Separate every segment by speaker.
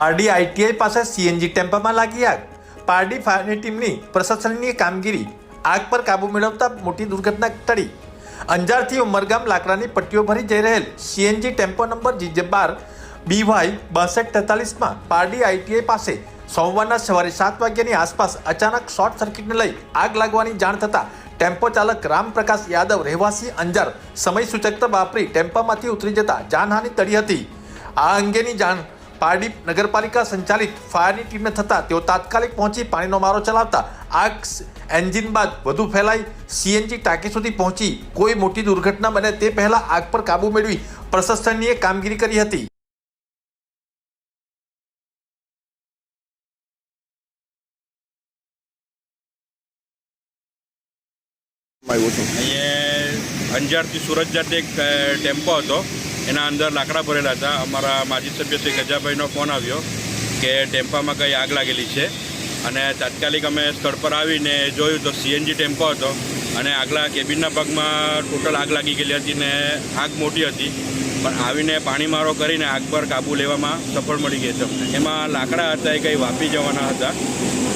Speaker 1: Pardi ITI પાસે CNG ટેમ્પામાં લાગી આગ. પારડી ફાયરની ટીમની પ્રશાસનની કામગીરી આગ પર કાબુ મેળવતા મોટી દુર્ઘટના ટળી. અંજારથી ઉમરગામ લાકડાની પટ્ટીઓ ભરી જઈ રહેલ સીએનજી ટેમ્પો નંબર જીજે બાર બીવાય બાસઠ તેતાલીસમાં પારડી આઈટીઆઈ પાસે સોમવારના સવારે સાત વાગ્યાની આસપાસ અચાનક શોર્ટ સર્કિટને લઈ આગ લાગવાની જાણ થતાં ટેમ્પો ચાલક રામપ્રકાશ યાદવ રહેવાસી અંજાર સમય સૂચકતા વાપરી ટેમ્પામાંથી ઉતરી જતા જાનહાનિ ટળી હતી. આ અંગેની જાણ પારડી નગરપાલિકા સંચાલિત ફાયરની ટીમને થતાં તેઓ તાત્કાલિક પહોંચી પાણીનો મારો ચલાવતા આગ એન્જિન બાદ વધુ ફેલાઈ સીએનજી ટાંકી સુધી પહોંચી કોઈ મોટી દુર્ઘટના બને તે પહેલા આગ પર કાબુ મેળવી પ્રશાસનીય કામગીરી કરી હતી.
Speaker 2: અંજારથી સુરત જતે એક ટેમ્પો હતો. એના અંદર લાકડા ભરેલા હતા. અમારા માજી સભ્ય શ્રી ગજાભાઈનો ફોન આવ્યો કે ટેમ્પામાં કંઈ આગ લાગેલી છે. અને તાત્કાલિક અમે સ્થળ પર આવીને જોયું તો સીએનજી ટેમ્પો હતો અને આગલા કેબિનના ભાગમાં ટોટલ આગ લાગી ગયેલી હતી ને આગ મોટી હતી. પણ આવીને પાણીમારો કરીને આગ પર કાબૂ લેવામાં સફળ મળી ગઈ છે. એમાં લાકડા હતા એ કંઈ વાપી જવાના હતા.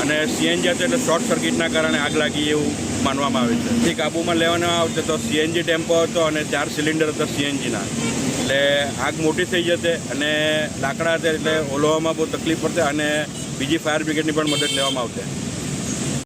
Speaker 2: અને સીએનજી હતો એટલે શોર્ટ સર્કિટના કારણે આગ લાગી એવું માનવામાં આવે છે. જે કાબૂમાં લેવામાં આવશે તો સીએનજી ટેમ્પો હતો અને ચાર સિલિન્ડર હતા સીએનજીના. એટલે આગ મોટી થઈ જશે અને લાકડા હતા એટલે ઓલવવામાં બહુ તકલીફ પડશે અને બીજી ફાયર બ્રિગેડની પણ મદદ લેવામાં આવશે.